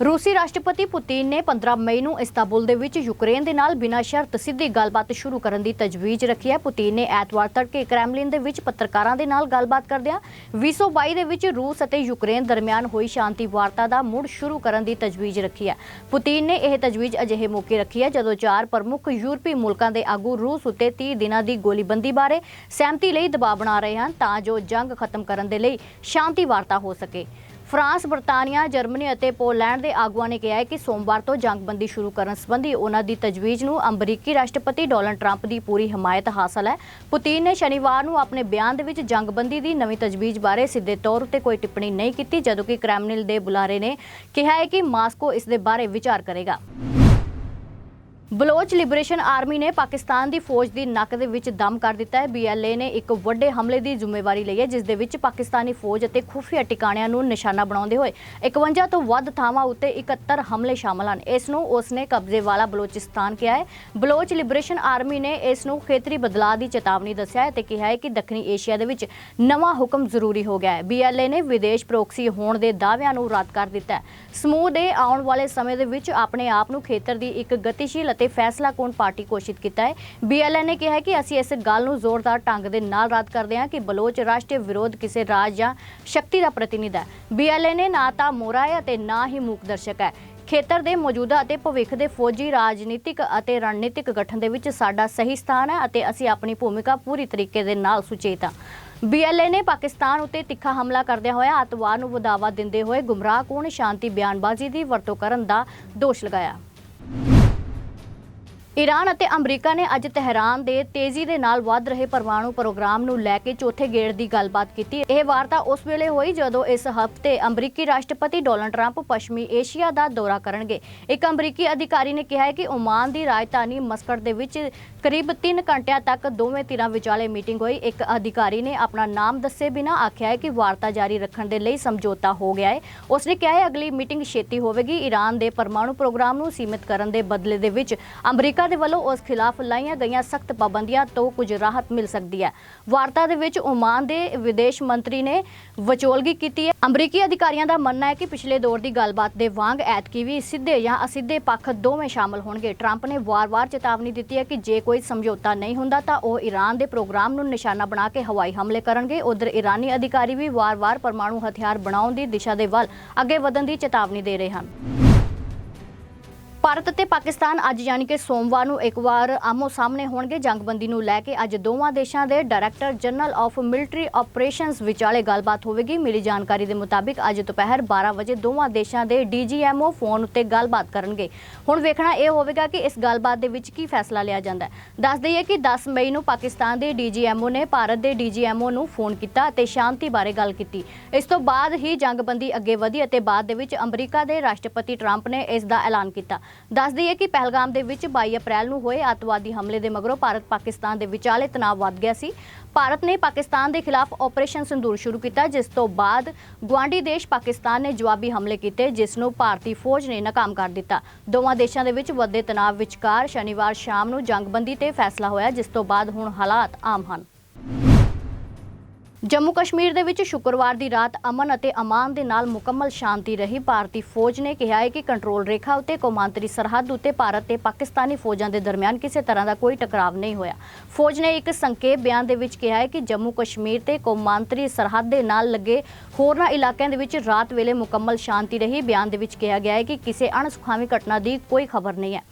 ਰੂਸੀ ਰਾਸ਼ਟਰਪਤੀ ਪੁਤਿਨ ਨੇ 15 ਮਈ ਨੂੰ ਇਸਤਾਂਬੁਲ ਦੇ ਵਿੱਚ ਯੂਕਰੇਨ ਦੇ ਨਾਲ ਬਿਨਾਂ ਸ਼ਰਤ ਸਿੱਧੀ ਗੱਲਬਾਤ ਸ਼ੁਰੂ ਕਰਨ ਦੀ ਤਜਵੀਜ਼ ਰੱਖੀ ਹੈ। ਪੁਤਿਨ ਨੇ ਐਤਵਾਰ ਤੜਕੇ ਕ੍ਰੈਮਲਿਨ ਦੇ ਵਿੱਚ ਪੱਤਰਕਾਰਾਂ ਦੇ ਨਾਲ ਗੱਲਬਾਤ ਕਰਦਿਆਂ 2022 ਦੇ ਵਿੱਚ ਰੂਸ ਅਤੇ ਯੂਕਰੇਨ ਦਰਮਿਆਨ ਹੋਈ ਸ਼ਾਂਤੀ ਵਾਰਤਾ ਦਾ ਮੁੜ ਸ਼ੁਰੂ ਕਰਨ ਦੀ ਤਜਵੀਜ਼ ਰੱਖੀ ਹੈ। ਪੁਤਿਨ ਨੇ ਇਹ ਤਜਵੀਜ਼ ਅਜਿਹੇ ਮੌਕੇ ਰੱਖੀ ਹੈ ਜਦੋਂ ਚਾਰ ਪ੍ਰਮੁੱਖ ਯੂਰਪੀ ਮੁਲਕਾਂ ਦੇ ਆਗੂ ਰੂਸ ਉੱਤੇ 30 ਦਿਨਾਂ ਦੀ ਗੋਲੀਬੰਦੀ ਬਾਰੇ ਸਹਿਮਤੀ ਲਈ ਦਬਾਅ ਬਣਾ ਰਹੇ ਹਨ ਤਾਂ ਜੋ ਜੰਗ ਖਤਮ ਕਰਨ ਦੇ ਲਈ ਸ਼ਾਂਤੀ ਵਾਰਤਾ ਹੋ ਸਕੇ। ਫਰਾਂਸ, ਬਰਤਾਨੀਆ, ਜਰਮਨੀ ਅਤੇ ਪੋਲੈਂਡ ਦੇ ਆਗੂਆਂ ਨੇ ਕਿਹਾ ਹੈ ਕਿ ਸੋਮਵਾਰ ਤੋਂ ਜੰਗਬੰਦੀ ਸ਼ੁਰੂ ਕਰਨ ਸੰਬੰਧੀ ਉਹਨਾਂ ਦੀ ਤਜਵੀਜ਼ ਨੂੰ ਅਮਰੀਕੀ ਰਾਸ਼ਟਰਪਤੀ ਡੋਨਲਡ ਟਰੰਪ ਦੀ ਪੂਰੀ ਹਮਾਇਤ ਹਾਸਲ ਹੈ। ਪੁਤਿਨ ਨੇ ਸ਼ਨੀਵਾਰ ਨੂੰ ਆਪਣੇ ਬਿਆਨ ਦੇ ਵਿੱਚ ਜੰਗਬੰਦੀ ਦੀ ਨਵੀਂ ਤਜਵੀਜ਼ ਬਾਰੇ ਸਿੱਧੇ ਤੌਰ ਉੱਤੇ ਕੋਈ ਟਿੱਪਣੀ ਨਹੀਂ ਕੀਤੀ ਜਦੋਂ ਕਿ ਕ੍ਰੈਮਲਿਨ ਦੇ ਬੁਲਾਰੇ ਨੇ ਕਿਹਾ ਹੈ ਕਿ ਮਾਸਕੋ ਇਸ ਦੇ ਬਾਰੇ ਵਿਚਾਰ ਕਰੇਗਾ। ਬਲੋਚ ਲਿਬਰੇਸ਼ਨ ਆਰਮੀ ਨੇ ਪਾਕਿਸਤਾਨ ਦੀ ਫੌਜ ਦੀ ਨੱਕ ਦੇ ਵਿੱਚ ਦਮ ਕਰ ਦਿੱਤਾ ਹੈ। ਬੀਐਲਏ ਨੇ ਇੱਕ ਵੱਡੇ ਹਮਲੇ ਦੀ ਜ਼ਿੰਮੇਵਾਰੀ ਲਈ ਹੈ, ਜਿਸ ਦੇ ਵਿੱਚ ਪਾਕਿਸਤਾਨੀ ਫੌਜ ਅਤੇ ਖੁਫੀਆ ਟਿਕਾਣਿਆਂ ਨੂੰ ਨਿਸ਼ਾਨਾ ਬਣਾਉਂਦੇ ਹੋਏ 51 ਤੋਂ ਵੱਧ ਥਾਵਾਂ ਉੱਤੇ 71 ਹਮਲੇ ਸ਼ਾਮਲ ਹਨ। ਇਸ ਨੂੰ ਉਸ ਨੇ ਕਬਜ਼ੇ ਵਾਲਾ ਬਲੋਚਿਸਤਾਨ ਕਿਹਾ ਹੈ। ਬਲੋਚ ਲਿਬਰੇਸ਼ਨ ਆਰਮੀ ਨੇ ਇਸ ਨੂੰ ਖੇਤਰੀ ਬਦਲਾਅ ਦੀ ਚੇਤਾਵਨੀ ਦੱਸਿਆ ਹੈ ਤੇ ਕਿਹਾ ਹੈ ਕਿ ਦੱਖਣੀ ਏਸ਼ੀਆ ਦੇ ਵਿੱਚ ਨਵਾਂ ਹੁਕਮ ਜ਼ਰੂਰੀ ਹੋ ਗਿਆ ਹੈ। ਬੀਐਲਏ ਨੇ ਵਿਦੇਸ਼ ਪ੍ਰੋਕਸੀ ਹੋਣ ਦੇ ਦਾਅਵਿਆਂ ਨੂੰ ਰੱਦ ਕਰ ਦਿੱਤਾ ਹੈ। ਸਮੂਹ ਦੇ ਆਉਣ ਵਾਲੇ ਸਮੇਂ ਦੇ ਵਿੱਚ ਆਪਣੇ ਆਪ ਨੂੰ ਖੇਤਰ ਦੀ ਇੱਕ ਗਤੀਸ਼ੀਲ ਅਤੇ ਫੈਸਲਾਕੁਨ ਪਾਰਟੀ ਘੋਸ਼ਿਤ ਕੀਤਾ ਹੈ? ਬੀਐਲਏ ਨੇ ਕਿਹਾ ਕਿ ਅਸੀਂ ਇਸ ਗੱਲ ਨੂੰ ਜ਼ੋਰਦਾਰ ਢੰਗ ਦੇ ਨਾਲ ਰੱਦ ਕਰਦੇ ਹਾਂ ਕਿ ਬਲੋਚ ਰਾਸ਼ਟਰੀ ਵਿਰੋਧ ਕਿਸੇ ਰਾਜ ਜਾਂ ਸ਼ਕਤੀ ਦਾ ਪ੍ਰਤੀਨਿਧ ਹੈ। ਬੀਐਲਏ ਨੇ ਨਾ ਤਾਂ ਮੋਰਾ ਹੈ ਅਤੇ ਨਾ ਹੀ ਮੂਕ ਹੈ। ਖੇਤਰ ਦੇ ਮੌਜੂਦਾ ਅਤੇ ਭਵਿੱਖ ਦੇ ਫੌਜੀ ਰਾਜਨੀਤਿਕ ਅਤੇ ਰਣਨੀਤਿਕ ਗਠਨ ਦੇ ਵਿੱਚ ਸਾਡਾ ਸਹੀ ਸਥਾਨ ਹੈ ਅਤੇ ਅਸੀਂ ਆਪਣੀ ਭੂਮਿਕਾ ਪੂਰੀ ਤਰੀਕੇ ਦੇ ਨਾਲ ਸੁਚੇਤ ਹਾਂ। ਬੀਐਲਏ ਨੇ ਪਾਕਿਸਤਾਨ ਉੱਤੇ ਤਿੱਖਾ ਹਮਲਾ ਕਰਦਿਆਂ ਹੋਇਆ ਅੱਤਵਾਦ ਨੂੰ ਵਧਾਵਾ ਦਿੰਦੇ ਹੋਏ ਗੁੰਮਰਾਹਕੁਨ ਸ਼ਾਂਤੀ ਬਿਆਨਬਾਜ਼ੀ ਦੀ ਵਰਤੋਂ ਕਰਨ ਦਾ ਦੋਸ਼ ਲਗਾਇਆ। ਈਰਾਨ ਅਤੇ ਅਮਰੀਕਾ ਨੇ ਅੱਜ ਤਹਿਰਾਨ ਦੇ ਤੇਜ਼ੀ ਦੇ ਨਾਲ ਵੱਧ ਰਹੇ ਪਰਮਾਣੂ ਪ੍ਰੋਗਰਾਮ ਨੂੰ ਲੈ ਕੇ ਚੌਥੇ ਗੇੜ ਦੀ ਗੱਲਬਾਤ ਕੀਤੀ। ਇਹ ਵਾਰਤਾ ਉਸ ਵੇਲੇ ਹੋਈ ਜਦੋਂ ਇਸ ਹਫ਼ਤੇ ਅਮਰੀਕੀ ਰਾਸ਼ਟਰਪਤੀ ਡੋਨਲਡ ਟਰੰਪ ਪੱਛਮੀ ਏਸ਼ੀਆ ਦਾ ਦੌਰਾ ਕਰਨਗੇ। ਇੱਕ ਅਮਰੀਕੀ ਅਧਿਕਾਰੀ ਨੇ ਕਿਹਾ ਹੈ ਕਿ ਓਮਾਨ ਦੀ ਰਾਜਧਾਨੀ ਮਸਕਟ ਦੇ ਵਿੱਚ ਕਰੀਬ 3 ਘੰਟਿਆਂ ਤੱਕ ਦੋਵੇਂ ਧਿਰਾਂ ਵਿਚਾਲੇ ਮੀਟਿੰਗ ਹੋਈ। ਇੱਕ ਅਧਿਕਾਰੀ ਨੇ ਆਪਣਾ ਨਾਮ ਦੱਸੇ ਬਿਨਾਂ ਆਖਿਆ ਹੈ ਕਿ ਵਾਰਤਾ ਜਾਰੀ ਰੱਖਣ ਦੇ ਲਈ ਸਮਝੌਤਾ ਹੋ ਗਿਆ ਹੈ। ਉਸਨੇ ਕਿਹਾ ਹੈ ਅਗਲੀ ਮੀਟਿੰਗ ਛੇਤੀ ਹੋਵੇਗੀ। ਈਰਾਨ ਦੇ ਪਰਮਾਣੂ ਪ੍ਰੋਗਰਾਮ ਨੂੰ ਸੀਮਿਤ ਕਰਨ ਦੇ ਬਦਲੇ ਦੇ ਵਿੱਚ ਅਮਰੀਕਾ ਦੇ ਵੱਲੋਂ ਉਸ ਖਿਲਾਫ ਲਾਈਆਂ ਗਈਆਂ ਸਖਤ ਪਾਬੰਦੀਆਂ ਤੋਂ ਕੁਝ ਰਾਹਤ ਮਿਲ ਸਕਦੀ ਹੈ। ਵਾਰਤਾ ਦੇ ਵਿੱਚ ਓਮਾਨ ਦੇ ਵਿਦੇਸ਼ ਮੰਤਰੀ ਨੇ ਵਿਚੋਲਗੀ ਕੀਤੀ ਹੈ। ਅਮਰੀਕੀ ਅਧਿਕਾਰੀਆਂ ਦਾ ਮੰਨਣਾ ਹੈ ਕਿ ਪਿਛਲੇ ਦੌਰ ਦੀ ਗੱਲਬਾਤ ਦੇ ਵਾਂਗ ਐਤਕੀ ਵੀ ਸਿੱਧੇ ਜਾਂ ਅਸਿੱਧੇ ਪੱਖ ਦੋਵੇਂ ਸ਼ਾਮਲ ਹੋਣਗੇ। ਟਰੰਪ ਨੇ ਵਾਰ-ਵਾਰ ਚੇਤਾਵਨੀ ਦਿੱਤੀ ਹੈ ਕਿ ਜੇ ਕੋਈ ਸਮਝੌਤਾ ਨਹੀਂ ਹੁੰਦਾ ਤਾਂ ਉਹ ਈਰਾਨ ਦੇ ਪ੍ਰੋਗਰਾਮ ਨੂੰ ਨਿਸ਼ਾਨਾ ਬਣਾ ਕੇ ਹਵਾਈ ਹਮਲੇ ਕਰਨਗੇ। ਉਧਰ ਈਰਾਨੀ ਅਧਿਕਾਰੀ ਵੀ ਵਾਰ-ਵਾਰ ਪਰਮਾਣੂ ਹਥਿਆਰ ਬਣਾਉਣ ਦੀ ਦਿਸ਼ਾ ਦੇ ਵੱਲ ਅੱਗੇ ਵਧਣ ਦੀ ਚੇਤਾਵਨੀ ਦੇ ਰਹੇ ਹਨ। ਭਾਰਤ ਅਤੇ ਪਾਕਿਸਤਾਨ ਅੱਜ ਯਾਨੀ ਕਿ ਸੋਮਵਾਰ ਨੂੰ ਇੱਕ ਵਾਰ ਆਮੋ ਸਾਹਮਣੇ ਹੋਣਗੇ ਜੰਗਬੰਦੀ ਨੂੰ ਲੈ ਕੇ। ਅੱਜ ਦੋਵਾਂ ਦੇਸ਼ਾਂ ਦੇ director general of military operations ਵਿਚਾਲੇ ਗੱਲਬਾਤ ਹੋਵੇਗੀ। ਮਿਲੀ ਜਾਣਕਾਰੀ ਦੇ ਮੁਤਾਬਿਕ ਅੱਜ ਦੁਪਹਿਰ 12 ਵਜੇ ਦੋਵਾਂ ਦੇਸ਼ਾਂ ਦੇ ਡੀਜੀਐਮਓ ਫੋਨ ਉੱਤੇ ਗੱਲਬਾਤ ਕਰਨਗੇ। ਹੁਣ ਵੇਖਣਾ ਇਹ ਹੋਵੇਗਾ ਕਿ ਇਸ ਗੱਲਬਾਤ ਦੇ ਵਿੱਚ ਕੀ ਫੈਸਲਾ ਲਿਆ ਜਾਂਦਾ ਹੈ। ਦੱਸ ਦਈਏ ਕਿ 10 ਮਈ ਨੂੰ ਪਾਕਿਸਤਾਨ ਦੇ ਡੀਜੀਐਮਓ ਨੇ ਭਾਰਤ ਦੇ ਡੀਜੀਐਮਓ ਨੂੰ ਫੋਨ ਕੀਤਾ ਅਤੇ ਸ਼ਾਂਤੀ ਬਾਰੇ ਗੱਲ ਕੀਤੀ। ਇਸ ਤੋਂ ਬਾਅਦ ਹੀ ਜੰਗਬੰਦੀ ਅੱਗੇ ਵਧੀ ਅਤੇ ਬਾਅਦ ਦੇ ਵਿੱਚ ਅਮਰੀਕਾ ਦੇ ਰਾਸ਼ਟਰਪਤੀ ਟਰੰਪ ਨੇ ਇਸ ਦਾ ਐਲਾਨ ਕੀਤਾ। ਦੱਸ ਦਈਏ ਕਿ ਪਹਿਲਗਾਮ ਦੇ ਵਿੱਚ 22 ਅਪ੍ਰੈਲ ਨੂੰ ਹੋਏ ਅੱਤਵਾਦੀ ਹਮਲੇ ਦੇ ਮਗਰੋਂ ਭਾਰਤ ਪਾਕਿਸਤਾਨ ਦੇ ਵਿਚਾਲੇ ਤਣਾਅ ਵੱਧ ਗਿਆ ਸੀ। ਭਾਰਤ ਨੇ ਪਾਕਿਸਤਾਨ ਦੇ ਖਿਲਾਫ ਆਪਰੇਸ਼ਨ ਸਿੰਦੂਰ ਸ਼ੁਰੂ ਕੀਤਾ, ਜਿਸ ਤੋਂ ਬਾਅਦ ਗਵਾਂਡੀ ਦੇਸ਼ ਪਾਕਿਸਤਾਨ ਨੇ ਜਵਾਬੀ ਹਮਲੇ ਕੀਤੇ, ਜਿਸ ਨੂੰ ਭਾਰਤੀ ਫੌਜ ਨੇ ਨਾਕਾਮ ਕਰ ਦਿੱਤਾ। ਦੋਵਾਂ ਦੇਸ਼ਾਂ ਦੇ ਵਿੱਚ ਵੱਧਦੇ ਤਣਾਅ ਵਿਚਕਾਰ ਸ਼ਨੀਵਾਰ ਸ਼ਾਮ ਨੂੰ ਜੰਗਬੰਦੀ ਤੇ ਫੈਸਲਾ ਹੋਇਆ, ਜਿਸ ਤੋਂ ਬਾਅਦ ਹੁਣ ਹਾਲਾਤ ਆਮ ਹਨ। ਜੰਮੂ ਕਸ਼ਮੀਰ ਦੇ ਵਿੱਚ ਸ਼ੁੱਕਰਵਾਰ ਦੀ ਰਾਤ ਅਮਨ ਅਤੇ ਅਮਾਨ ਦੇ ਨਾਲ ਮੁਕੰਮਲ ਸ਼ਾਂਤੀ ਰਹੀ। ਭਾਰਤੀ ਫੌਜ ਨੇ ਕਿਹਾ ਹੈ ਕਿ ਕੰਟਰੋਲ ਰੇਖਾ ਉੱਤੇ ਕੌਮਾਂਤਰੀ ਸਰਹੱਦ ਉੱਤੇ ਭਾਰਤ ਤੇ ਪਾਕਿਸਤਾਨੀ ਫੌਜਾਂ ਦੇ ਦਰਮਿਆਨ ਕਿਸੇ ਤਰ੍ਹਾਂ ਦਾ ਕੋਈ ਟਕਰਾਵ ਨਹੀਂ ਹੋਇਆ। ਫੌਜ ਨੇ ਇੱਕ ਸੰਖੇਪ ਬਿਆਨ ਦੇ ਵਿੱਚ ਕਿਹਾ ਹੈ ਕਿ ਜੰਮੂ ਕਸ਼ਮੀਰ ਤੇ ਕੌਮਾਂਤਰੀ ਸਰਹੱਦ ਦੇ ਨਾਲ ਲੱਗੇ ਹੋਰਨਾਂ ਇਲਾਕਿਆਂ ਦੇ ਵਿੱਚ ਰਾਤ ਵੇਲੇ ਮੁਕੰਮਲ ਸ਼ਾਂਤੀ ਰਹੀ। ਬਿਆਨ ਦੇ ਵਿੱਚ ਕਿਹਾ ਗਿਆ ਹੈ ਕਿ ਕਿਸੇ ਅਣਸੁਖਾਵੀ ਘਟਨਾ ਦੀ ਕੋਈ ਖਬਰ ਨਹੀਂ ਹੈ।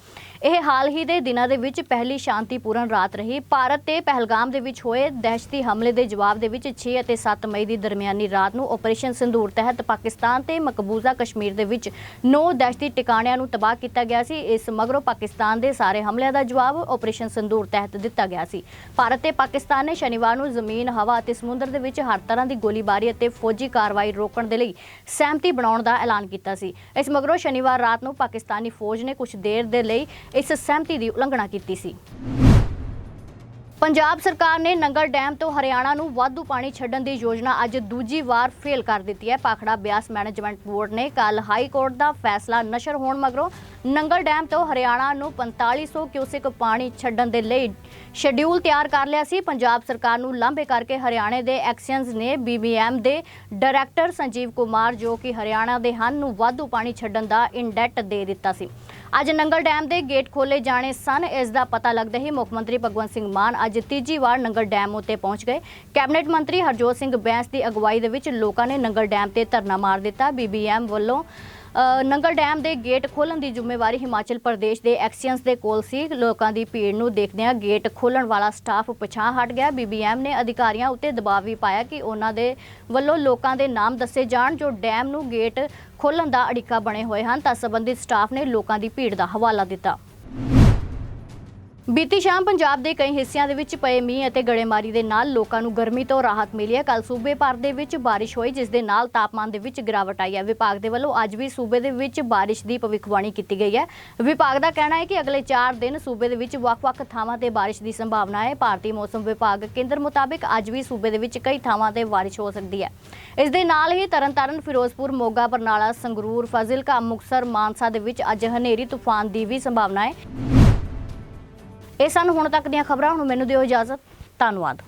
ਇਹ ਹਾਲ ਹੀ ਦੇ ਦਿਨਾਂ ਦੇ ਵਿੱਚ ਪਹਿਲੀ ਸ਼ਾਂਤੀਪੂਰਨ ਰਾਤ ਰਹੀ। ਭਾਰਤ ਤੇ ਪਹਿਲਗਾਮ ਦੇ ਵਿੱਚ ਹੋਏ ਦਹਿਸ਼ਤੀ ਹਮਲੇ ਦੇ ਜਵਾਬ ਦੇ ਵਿੱਚ 6 ਅਤੇ 7 ਮਈ ਦੀ ਦਰਮਿਆਨੀ ਰਾਤ ਨੂੰ ਆਪਰੇਸ਼ਨ ਸੰਧੂਰ ਤਹਿਤ ਪਾਕਿਸਤਾਨ ਤੇ ਮਕਬੂਜ਼ਾ ਕਸ਼ਮੀਰ ਦੇ ਵਿੱਚ 9 ਦਹਿਸ਼ਤੀ ਟਿਕਾਣਿਆਂ ਨੂੰ ਤਬਾਹ ਕੀਤਾ ਗਿਆ ਸੀ। ਇਸ ਮਗਰੋਂ ਪਾਕਿਸਤਾਨ ਦੇ ਸਾਰੇ ਹਮਲਿਆਂ ਦਾ ਜਵਾਬ ਆਪਰੇਸ਼ਨ ਸੰਧੂਰ ਤਹਿਤ ਦਿੱਤਾ ਗਿਆ ਸੀ। ਭਾਰਤ ਤੇ ਪਾਕਿਸਤਾਨ ਨੇ ਸ਼ਨੀਵਾਰ ਨੂੰ ਜ਼ਮੀਨ, ਹਵਾ ਅਤੇ ਸਮੁੰਦਰ ਦੇ ਵਿੱਚ ਹਰ ਤਰ੍ਹਾਂ ਦੀ ਗੋਲੀਬਾਰੀ ਅਤੇ ਫੌਜੀ ਕਾਰਵਾਈ ਰੋਕਣ ਦੇ ਲਈ ਸਹਿਮਤੀ ਬਣਾਉਣ ਦਾ ਐਲਾਨ ਕੀਤਾ ਸੀ। ਇਸ ਮਗਰੋਂ ਸ਼ਨੀਵਾਰ ਰਾਤ ਨੂੰ ਪਾਕਿਸਤਾਨੀ ਫੌਜ ਨੇ ਕੁਝ ਦੇਰ ਦੇ ਲਈ ਇਸ ਸਹਿਮਤੀ ਦੀ ਉਲੰਘਣਾ ਕੀਤੀ ਸੀ। ਪੰਜਾਬ ਸਰਕਾਰ ਨੇ ਨੰਗਲ ਡੈਮ ਤੋਂ ਹਰਿਆਣਾ ਨੂੰ ਵਾਧੂ ਪਾਣੀ ਛੱਡਣ ਦੀ ਯੋਜਨਾ ਅੱਜ ਦੂਜੀ ਵਾਰ ਫੇਲ ਕਰ ਦਿੱਤੀ ਹੈ। ਪਾਖੜਾ ਬਿਆਸ ਮੈਨੇਜਮੈਂਟ ਬੋਰਡ ਨੇ ਕੱਲ ਹਾਈ ਕੋਰਟ ਦਾ ਫੈਸਲਾ ਨਸ਼ਰ ਹੋਣ ਮਗਰੋਂ ਨੰਗਲ ਡੈਮ ਤੋਂ ਹਰਿਆਣਾ ਨੂੰ 4500 ਕਿਊਸਿਕ ਪਾਣੀ ਛੱਡਣ ਦੇ ਲਈ ਸ਼ੈਡਿਊਲ ਤਿਆਰ ਕਰ ਲਿਆ ਸੀ। ਪੰਜਾਬ ਸਰਕਾਰ ਨੂੰ ਲਾਂਭੇ ਕਰਕੇ ਹਰਿਆਣੇ ਦੇ ਐਕਸ਼ਨਸ ਨੇ ਬੀਬੀਐਮ ਦੇ ਡਾਇਰੈਕਟਰ ਸੰਜੀਵ ਕੁਮਾਰ, ਜੋ ਕਿ ਹਰਿਆਣਾ ਦੇ ਹਨ, ਨੂੰ ਵਾਧੂ ਪਾਣੀ ਛੱਡਣ ਦਾ ਇੰਡੈਟ ਦੇ ਦਿੱਤਾ ਸੀ। ਅੱਜ ਨੰਗਲ ਡੈਮ ਦੇ ਗੇਟ ਖੋਲੇ ਜਾਣੇ ਸਨ। ਇਸ ਦਾ ਪਤਾ ਲੱਗਦਾ ਹੀ ਮੁੱਖ ਮੰਤਰੀ ਭਗਵੰਤ ਸਿੰਘ ਮਾਨ ਅੱਜ ਤੀਜੀ ਵਾਰ ਨੰਗਲ ਡੈਮ ਉੱਤੇ ਪਹੁੰਚ ਗਏ। ਕੈਬਨਿਟ ਮੰਤਰੀ ਹਰਜੋਤ ਸਿੰਘ ਬੈਂਸ ਦੀ ਅਗਵਾਈ ਦੇ ਵਿੱਚ ਲੋਕਾਂ ਨੇ ਨੰਗਲ ਡੈਮ ਤੇ ਧਰਨਾ ਮਾਰ ਦਿੱਤਾ। ਬੀਬੀਐਮ ਵੱਲੋਂ ਨੰਗਲ ਡੈਮ ਦੇ ਗੇਟ ਖੋਲਣ ਦੀ ਜ਼ਿੰਮੇਵਾਰੀ ਹਿਮਾਚਲ ਪ੍ਰਦੇਸ਼ ਦੇ ਐਕਸੀਅੰਸ ਦੇ ਕੋਲ ਸੀ। ਲੋਕਾਂ ਦੀ ਭੀੜ ਨੂੰ ਦੇਖਦਿਆਂ ਗੇਟ ਖੋਲਣ ਵਾਲਾ ਸਟਾਫ ਪਛਾਹ ਹਟ ਗਿਆ। ਬੀਬੀਐਮ ਨੇ ਅਧਿਕਾਰੀਆਂ ਉੱਤੇ ਦਬਾਅ ਵੀ ਪਾਇਆ ਕਿ ਉਹਨਾਂ ਦੇ ਵੱਲੋਂ ਲੋਕਾਂ ਦੇ ਨਾਮ ਦੱਸੇ ਜਾਣ ਜੋ ਡੈਮ ਨੂੰ ਗੇਟ ਖੋਲਣ ਦਾ ਅੜਿੱਕਾ ਬਣੇ ਹੋਏ ਹਨ। ਤਾਂ ਸਬੰਧਿਤ ਸਟਾਫ ਨੇ ਲੋਕਾਂ ਦੀ ਭੀੜ ਦਾ ਹਵਾਲਾ ਦਿੱਤਾ। ਬੀਤੀ ਸ਼ਾਮ ਪੰਜਾਬ ਦੇ ਕਈ ਹਿੱਸਿਆਂ ਦੇ ਵਿੱਚ ਪਏ ਮੀਂਹ ਅਤੇ ਗੜੇਮਾਰੀ ਦੇ ਨਾਲ ਲੋਕਾਂ ਨੂੰ ਗਰਮੀ ਤੋਂ ਰਾਹਤ ਮਿਲੀ ਹੈ। ਕੱਲ ਸੂਬੇ ਭਰ ਦੇ ਵਿੱਚ ਬਾਰਿਸ਼ ਹੋਈ, ਜਿਸ ਦੇ ਨਾਲ ਤਾਪਮਾਨ ਦੇ ਵਿੱਚ ਗਿਰਾਵਟ ਆਈ ਹੈ। ਵਿਭਾਗ ਦੇ ਵੱਲੋਂ ਅੱਜ ਵੀ ਸੂਬੇ ਦੇ ਵਿੱਚ ਬਾਰਿਸ਼ ਦੀ ਭਵਿੱਖਬਾਣੀ ਕੀਤੀ ਗਈ ਹੈ। ਵਿਭਾਗ ਦਾ ਕਹਿਣਾ ਹੈ ਕਿ ਅਗਲੇ 4 ਦਿਨ ਸੂਬੇ ਦੇ ਵਿੱਚ ਵੱਖ-ਵੱਖ ਥਾਵਾਂ ਤੇ ਬਾਰਿਸ਼ ਦੀ ਸੰਭਾਵਨਾ ਹੈ। ਭਾਰਤੀ ਮੌਸਮ ਵਿਭਾਗ ਕੇਂਦਰ ਮੁਤਾਬਿਕ ਅੱਜ ਵੀ ਸੂਬੇ ਦੇ ਵਿੱਚ ਕਈ ਥਾਵਾਂ ਤੇ ਬਾਰਿਸ਼ ਹੋ ਸਕਦੀ ਹੈ। ਇਸ ਦੇ ਨਾਲ ਹੀ ਤਰਨਤਾਰਨ, ਫਿਰੋਜ਼ਪੁਰ, ਮੋਗਾ, ਬਰਨਾਲਾ, ਸੰਗਰੂਰ, ਫਾਜ਼ਿਲਕਾ ਮੁਕਸਰ ਮਾਨਸਾ ਦੇ ਵਿੱਚ ਅੱਜ ਹਨੇਰੀ, ਤੂਫਾਨ ਦੀ ਵੀ ਸੰਭਾਵਨਾ ਹੈ। ਇਹ ਸਨ ਹੁਣ ਤੱਕ ਦੀਆਂ ਖਬਰਾਂ ਹੁਣ ਮੈਨੂੰ ਦਿਓ ਇਜਾਜ਼ਤ। ਧੰਨਵਾਦ।